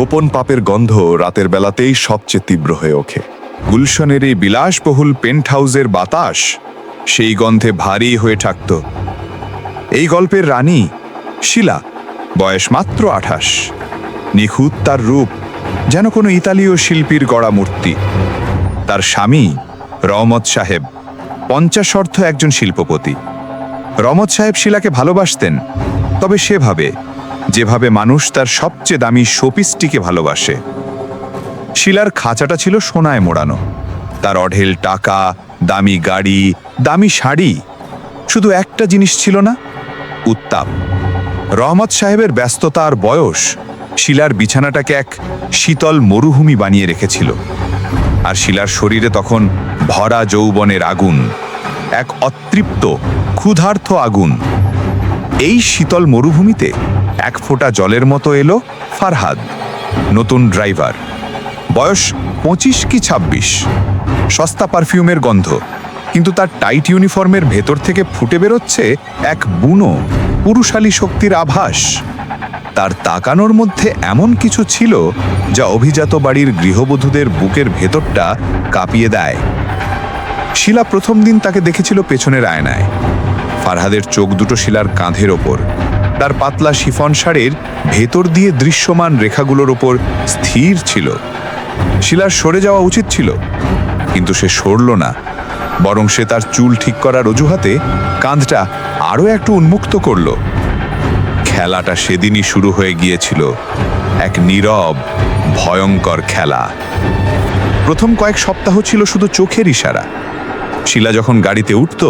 গোপন পাপের গন্ধ রাতের বেলাতেই সবচেয়ে তীব্র হয়ে ওঠে। গুলশনের এই বিলাসবহুল পেন্ট হাউসের বাতাস সেই গন্ধে ভারী হয়ে থাকত। এই গল্পের রানী শিলা, বয়স মাত্র আঠাশ। নিখুঁত তার রূপ, যেন কোনো ইতালীয় শিল্পীর গড়া মূর্তি। তার স্বামী রহমত সাহেব, পঞ্চাশ অর্থ একজন শিল্পপতি। রহমত সাহেব শিলাকে ভালোবাসতেন, তবে সেভাবে যেভাবে মানুষ তার সবচেয়ে দামি শোপিসটিকে ভালোবাসে। শিলার খাঁচাটা ছিল সোনায় মোড়ানো। তার অঢেল টাকা, দামি গাড়ি, দামি শাড়ি, শুধু একটা জিনিস ছিল না, উত্তাপ। রহমত সাহেবের ব্যস্ততা আর বয়স শিলার বিছানাটাকে এক শীতল মরুভূমি বানিয়ে রেখেছিল। আর শিলার শরীরে তখন ভরা যৌবনের আগুন, এক অতৃপ্ত ক্ষুধার্থ আগুন। এই শীতল মরুভূমিতে এক ফোঁটা জলের মতো এলো ফারহাদ, নতুন ড্রাইভার। বয়স পঁচিশ কি ছাব্বিশ। সস্তা পারফিউমের গন্ধ, কিন্তু তার টাইট ইউনিফর্মের ভেতর থেকে ফুটে বেরোচ্ছে এক বুনো, পুরুষালী শক্তির আভাস। তার তাকানোর মধ্যে এমন কিছু ছিল যা অভিজাত বাড়ির গৃহবধূদের বুকের ভেতরটা কাঁপিয়ে দেয়। শিলা প্রথম দিন তাকে দেখেছিল পেছনের আয়নায়। ফারহাদের চোখ দুটো শিলার কাঁধের ওপর। তার পাতলা শিফন শাড়ির ভেতর দিয়ে দৃশ্যমান রেখাগুলোর ওপর স্থির ছিল। শিলার সরে যাওয়া উচিত ছিল, কিন্তু সে সরল না। বরং সে তার চুল ঠিক করার অজুহাতে কাঁধটা আরও একটু উন্মুক্ত করল। খেলাটা সেদিনই শুরু হয়ে গিয়েছিল, এক নীরব, ভয়ঙ্কর খেলা। প্রথম কয়েক সপ্তাহ ছিল শুধু চোখের ইশারা। শিলা যখন গাড়িতে উঠত,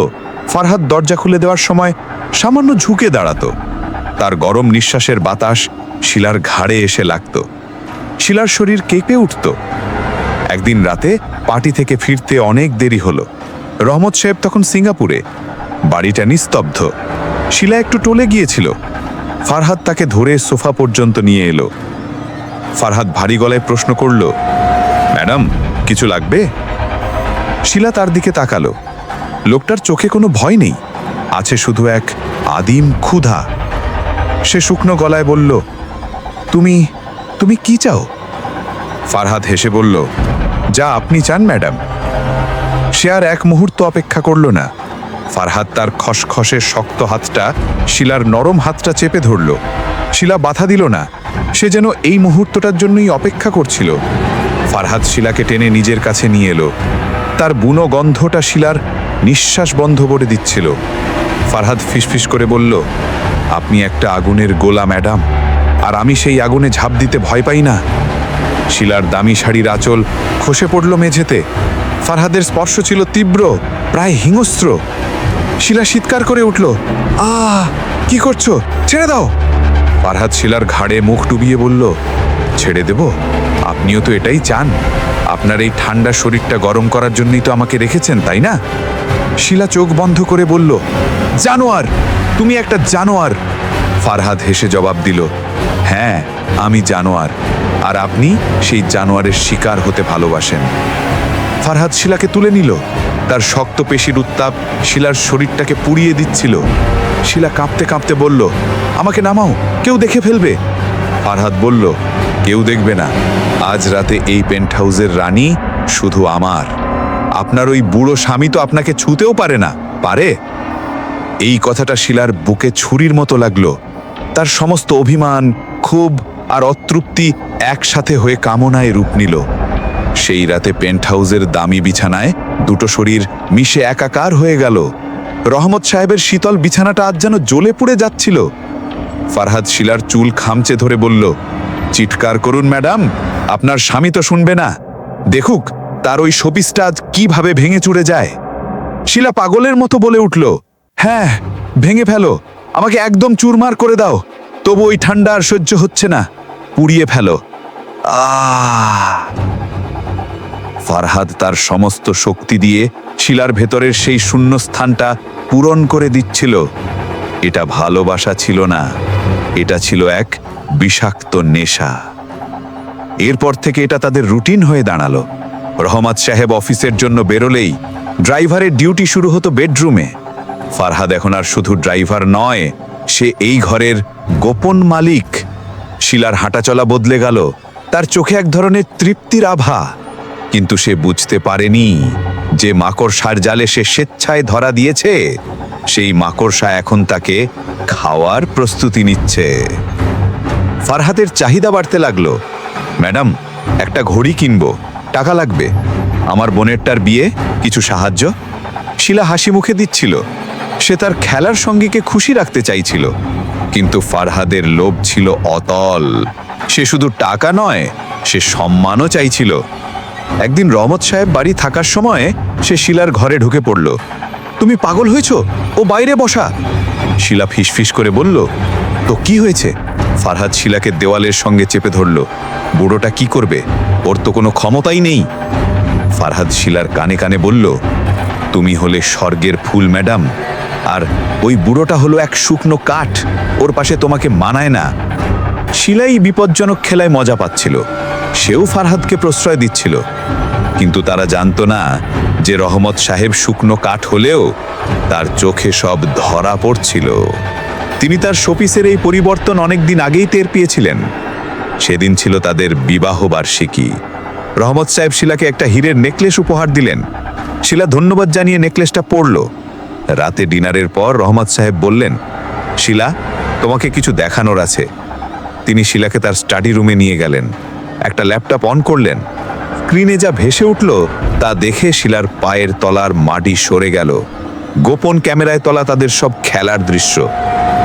ফারহাদ দরজা খুলে দেওয়ার সময় সামান্য ঝুঁকে দাঁড়াতো। তার গরম নিঃশ্বাসের বাতাস শিলার ঘাড়ে এসে লাগত। শিলার শরীর কেঁপে উঠত। একদিন রাতে পার্টি থেকে ফিরতে অনেক দেরি হলো। রহমত সাহেব তখন সিঙ্গাপুরে। বাড়িটা নিস্তব্ধ। শিলা একটু টলে গিয়েছিল। ফারহাদ তাকে ধরে সোফা পর্যন্ত নিয়ে এলো। ফারহাদ ভারী গলায় প্রশ্ন করল, ম্যাডাম, কিছু লাগবে? শিলা তার দিকে তাকালো। লোকটার চোখে কোনো ভয় নেই। আছে শুধু এক আদিম ক্ষুধা। সে শুকনো গলায় বলল, তুমি তুমি কি চাও? ফারহাদ হেসে বলল, যা আপনি চান, ম্যাডাম। সে আর এক মুহূর্ত অপেক্ষা করল না। ফারহাদ তার খসখসে শক্ত হাতটা শিলার নরম হাতটা চেপে ধরল। শিলা বাধা দিল না। সে যেন এই মুহূর্তটার জন্যই অপেক্ষা করছিল। ফারহাদ শিলাকে টেনে নিজের কাছে নিয়ে এলো। তার বুনো গন্ধটা শিলার নিঃশ্বাস বন্ধ করে দিচ্ছিল। ফারহাদ ফিসফিস করে বলল আপনি একটা আগুনের গোলা, ম্যাডাম। আর আমি সেই আগুনে ঝাঁপ দিতে ভয় পাই না। শিলার দামি শাড়ির আঁচল খসে পড়ল মেঝেতে। ফারহাদের স্পর্শ ছিল তীব্র, প্রায় হিংস্র। শিলা চিৎকার করে উঠল, আহ, কি করছ? ছেড়ে দাও! ফারহাদ শিলার ঘাড়ে মুখ ডুবিয়ে বলল, ছেড়ে দেব? আপনিও তো এটাই চান। আপনার এই ঠান্ডা শরীরটা গরম করার জন্যই তো আমাকে রেখেছেন, তাই না? শিলা চোখ বন্ধ করে বলল, জানোয়ার তুমি একটা জানোয়ার। ফারহাদ হেসে জবাব দিল হ্যাঁ আমি জানোয়ার, আর আপনি সেই জানোয়ারের শিকার হতে ভালোবাসেন। ফারহাদ শিলাকে তুলে নিল, তার শক্ত পেশির উত্তাপ শিলার শরীরটাকে পুড়িয়ে দিচ্ছিল। শিলা কাঁপতে কাঁপতে বলল, আমাকে নামাও, কেউ দেখে ফেলবে। ফারহাদ বলল, কেউ দেখবে না, আজ রাতে এই পেন্ট হাউসের রানী শুধু আমার। আপনার ওই বুড়ো স্বামী তো আপনাকে ছুতেও পারে না, পারে? এই কথাটা শিলার বুকে ছুরির মতো লাগল। তার সমস্ত অভিমান, ক্ষোভ আর অতৃপ্তি একসাথে হয়ে কামনায় রূপ নিল। সেই রাতে পেন্ট হাউসের দামি বিছানায় দুটো শরীর মিশে একাকার হয়ে গেল। রহমত সাহেবের শীতল বিছানাটা আজ যেন জ্বলে পুড়ে যাচ্ছিল। ফারহাদ শিলার চুল খামচে ধরে বলল, চিৎকার করুন, ম্যাডাম, আপনার স্বামী তো শুনবে না। দেখুক, তার ওই শোপিসটা আজ কীভাবে ভেঙে চুড়ে যায়? শিলা পাগলের মতো বলে উঠল হ্যাঁ ভেঙে ফেলো। আমাকে একদম চুরমার করে দাও। তবু ওই ঠান্ডা আর সহ্য হচ্ছে না। পুড়িয়ে ফেলো। ফারহাদ তার সমস্ত শক্তি দিয়ে শিলার ভেতরের সেই শূন্য স্থানটা পূরণ করে দিচ্ছিল। এটা ভালোবাসা ছিল না। এটা ছিল এক বিষাক্ত নেশা। এরপর থেকে এটা তাদের রুটিন হয়ে দাঁড়াল। রহমত সাহেব অফিসের জন্য বেরোলেই ড্রাইভারের ডিউটি শুরু হতো বেডরুমে। ফারহাদ এখন আর শুধু ড্রাইভার নয়, সে এই ঘরের গোপন মালিক। শিলার হাঁটাচলা বদলে গেল, তার চোখে এক ধরনের তৃপ্তির আভা। কিন্তু সে বুঝতে পারেনি যে মাকড়সার জালে সে স্বেচ্ছায় ধরা দিয়েছে, সেই মাকড়সা এখন তাকে খাওয়ার প্রস্তুতি নিচ্ছে। ফারহাদের চাহিদা বাড়তে লাগল, ম্যাডাম, একটা ঘড়ি কিনবো, টাকা লাগবে। আমার বোনেরটার বিয়ে, কিছু সাহায্য? শিলা হাসি মুখে দিচ্ছিল সে তার খেলার সঙ্গীকে খুশি রাখতে চাইছিল। কিন্তু ফারহাদের লোভ ছিল অতল। সে শুধু টাকা নয়, সে সম্মানও চাইছিল। একদিন রহমত সাহেব বাড়ি থাকার সময় সে শিলার ঘরে ঢুকে পড়ল। তুমি পাগল হয়েছ? ও বাইরে বসা! শিলা ফিসফিস করে বলল, তো কি হয়েছে? ফারহাদ শিলাকে দেওয়ালের সঙ্গে চেপে ধরল, বুড়োটা কি করবে? ওর তো কোনো ক্ষমতাই নেই। ফারহাদ শিলার কানে কানে বলল, তুমি হলে স্বর্গের ফুল, ম্যাডাম। আর ওই বুড়োটা হলো এক শুকনো কাঠ, ওর পাশে তোমাকে মানায় না। শিলাই বিপজ্জনক খেলায় মজা পাচ্ছিল। সেও ফারহাদকে প্রশ্রয় দিচ্ছিল। কিন্তু তারা জানতো না যে রহমত সাহেব শুকনো কাঠ হলেও তার চোখে সব ধরা পড়ছিল। তিনি তার শোপিসের এই পরিবর্তন অনেক দিন আগেই টের পেয়েছিলেন। সেদিন ছিল তাদের বিবাহ বার্ষিকী। রহমত সাহেব শিলাকে একটা হীরের নেকলেস উপহার দিলেন। শিলা ধন্যবাদ জানিয়ে নেকলেসটা পরল। রাতে ডিনারের পর রহমত সাহেব বললেন, শিলা, তোমাকে কিছু দেখানোর আছে। তিনি শিলাকে তার স্টাডি রুমে নিয়ে গেলেন। একটা ল্যাপটপ অন করলেন। স্ক্রিনে যা ভেসে উঠল, তা দেখে শিলার পায়ের তলার মাটি সরে গেল। গোপন ক্যামেরায় তলা তাদের সব খেলার দৃশ্য।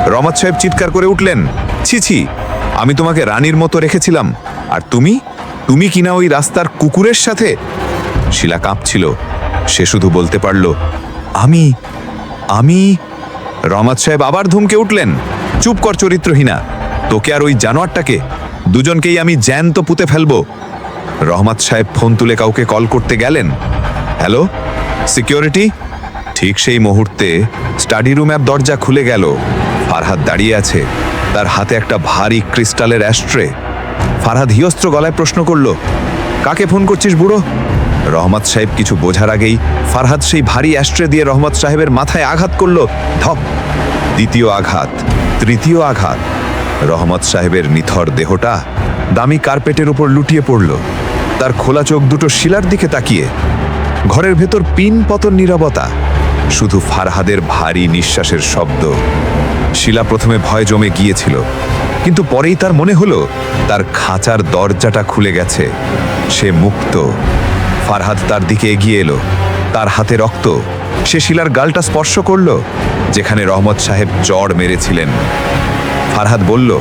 রহমত সাহেব চিৎকার করে উঠলেন, ছি ছি, আমি তোমাকে রানীর মতো রেখেছিলাম। আর তুমি? তুমি কিনা ওই রাস্তার কুকুরের সাথে? শিলা কাঁপছিল। সে শুধু বলতে পারল, আমি আমি? রহমত সাহেব আবার ধুমকে উঠলেন। চুপ কর চরিত্রহীনা। তোকে আর ওই জানোয়ারটাকে, দুজনকেই আমি জ্যান্ত পুঁতে ফেলব। রহমাত সাহেব ফোন তুলে কাউকে কল করতে গেলেন। Hello, security? ঠিক সেই মুহূর্তে স্টাডি রুমের দরজা খুলে গেল। ফারহাদ দাঁড়িয়ে আছে। তার হাতে একটা ভারী ক্রিস্টালের অ্যাস্ট্রে ফারহাদ হিয়স্ত্র গলায় প্রশ্ন করল, কাকে ফোন করছিস বুড়ো? রহমত সাহেব কিছু বোঝার আগেই ফারহাদ সেই ভারী অ্যাস্ট্রে দিয়ে রহমত সাহেবের মাথায় আঘাত করল। ধপ! দ্বিতীয় আঘাত, তৃতীয় আঘাত। রহমত সাহেবের নিথর দেহটা দামি কার্পেটের উপর লুটিয়ে পড়ল। তার খোলা চোখ দুটো শিলার দিকে তাকিয়ে। ঘরের ভেতর পিন পতন নীরবতা। শুধু ফারহাদের ভারী নিঃশ্বাসের শব্দ। শিলা প্রথমে ভয় জমে গিয়েছিল। কিন্তু পরেই তার মনে হলো, তার খাঁচার দরজাটা খুলে গেছে। সে মুক্ত। ফারহাদ তার দিকে এগিয়ে এলো। তার হাতে রক্ত। সে শিলার গালটা স্পর্শ করল, যেখানে রহমত সাহেব চড় মেরেছিলেন। ফারহাদ বলল,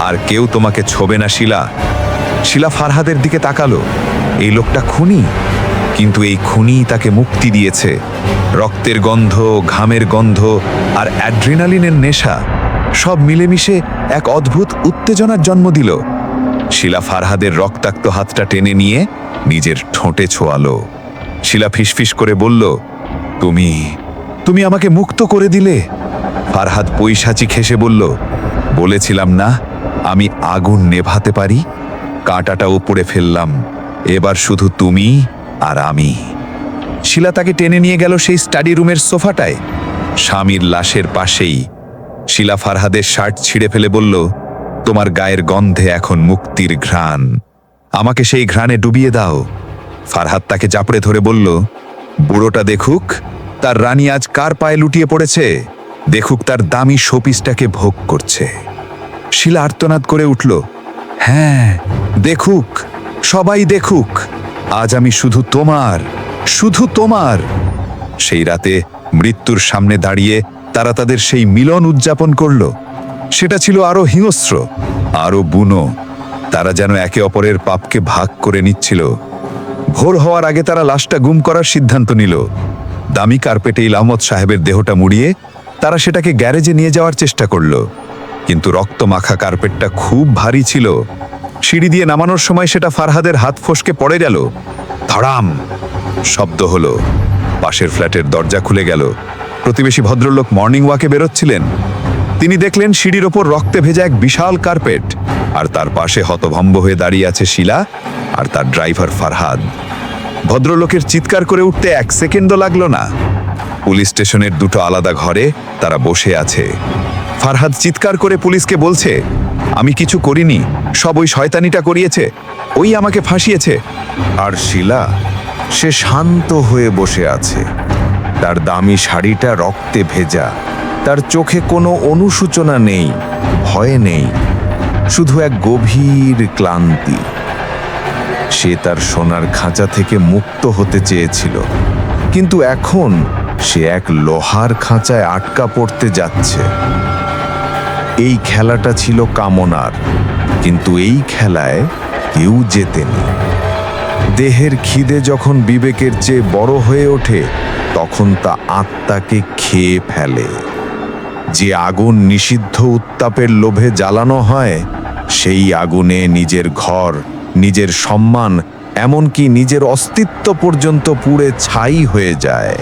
আর কেউ তোমাকে ছোবে না, শিলা। শিলা ফারহাদের দিকে তাকালো। এই লোকটা খুনি? কিন্তু এই খুনি তাকে মুক্তি দিয়েছে। রক্তের গন্ধ, ঘামের গন্ধ আর অ্যাড্রিনালিনের নেশা সব মিলেমিশে এক অদ্ভুত উত্তেজনার জন্ম দিল। শিলা ফারহাদের রক্তাক্ত হাতটা টেনে নিয়ে নিজের ঠোঁটে ছোয়ালো। শিলা ফিসফিস করে বলল, তুমি তুমি আমাকে মুক্ত করে দিলে? ফারহাদ পৈশাচি খেসে বলল, বলেছিলাম না, আমি আগুন নেভাতে পারি। কাঁটাটা উপড়ে ফেললাম। এবার শুধু তুমি আর আমি। শিলা তাকে টেনে নিয়ে গেল সেই স্টাডি রুমের সোফাটায়। স্বামীর লাশের পাশেই শিলা ফারহাদের শার্ট ছিঁড়ে ফেলে বলল তোমার গায়ের গন্ধে এখন মুক্তির ঘ্রাণ। আমাকে সেই ঘ্রাণে ডুবিয়ে দাও। ফারহাদ তাকে চাপড়ে ধরে বলল, বুড়োটা দেখুক, তার রানী আজ কার পায়ে লুটিয়ে পড়েছে? দেখুক তার দামি শোপিসটাকে ভোগ করছে। শিলা আর্তনাদ করে উঠল হ্যাঁ দেখুক, সবাই দেখুক, আজ আমি শুধু তোমার শুধু তোমার। সেই রাতে মৃত্যুর সামনে দাঁড়িয়ে তারা তাদের সেই মিলন উদযাপন করল। সেটা ছিল আরও হিংস্র, আরও বুনো। তারা যেন একে অপরের পাপকে ভাগ করে নিচ্ছিল। ভোর হওয়ার আগে তারা লাশটা গুম করার সিদ্ধান্ত নিল। দামি কার্পেটে ইলামত সাহেবের দেহটা মুড়িয়ে তারা সেটাকে গ্যারেজে নিয়ে যাওয়ার চেষ্টা করল। কিন্তু রক্ত মাখা কার্পেটটা খুব ভারী ছিল। সিঁড়ি দিয়ে নামানোর সময় সেটা ফারহাদের হাত ফসকে পড়ে গেল। ধড়াম! শব্দ হলো। পাশের ফ্ল্যাটের দরজা খুলে গেল। প্রতিবেশী ভদ্রলোক মর্নিং ওয়াকে বেরোচ্ছিলেন। তিনি দেখলেন সিঁড়ির ওপর রক্তে ভেজা এক বিশাল কার্পেট। আর তার পাশে হতভম্ব হয়ে দাঁড়িয়ে আছে শিলা আর তার ড্রাইভার ফারহাদ। ভদ্রলোকের চিৎকার করে উঠতে এক সেকেন্ডও লাগল না। পুলিশ স্টেশনের দুটো আলাদা ঘরে তারা বসে আছে। ফারহাদ চিৎকার করে পুলিশকে বলছে, আমি কিছু করিনি, সব ওই শয়তানিটা করিয়েছে, ওই আমাকে ফাঁসিয়েছে। আর শিলা, সে শান্ত হয়ে বসে আছে। তার দামি শাড়িটা রক্তে ভেজা। তার চোখে কোনো অনুসূচনা নেই, ভয় নেই, শুধু এক গভীর ক্লান্তি। সে তার সোনার খাঁচা থেকে মুক্ত হতে চেয়েছিল, কিন্তু এখন সে এক লোহার খাঁচায় আটকা পড়তে যাচ্ছে। এই খেলাটা ছিল কামনার, কিন্তু এই খেলায় কেউ জেতেনি। দেহের খিদে যখন বিবেকের চেয়ে বড় হয়ে ওঠে, তখন তা আত্মাকে খেয়ে ফেলে। যে আগুন নিষিদ্ধ উত্তাপের লোভে জ্বালানো হয়, সেই আগুনে নিজের ঘর, নিজের সম্মান, এমনকি নিজের অস্তিত্ব পর্যন্ত পুড়ে ছাই হয়ে যায়।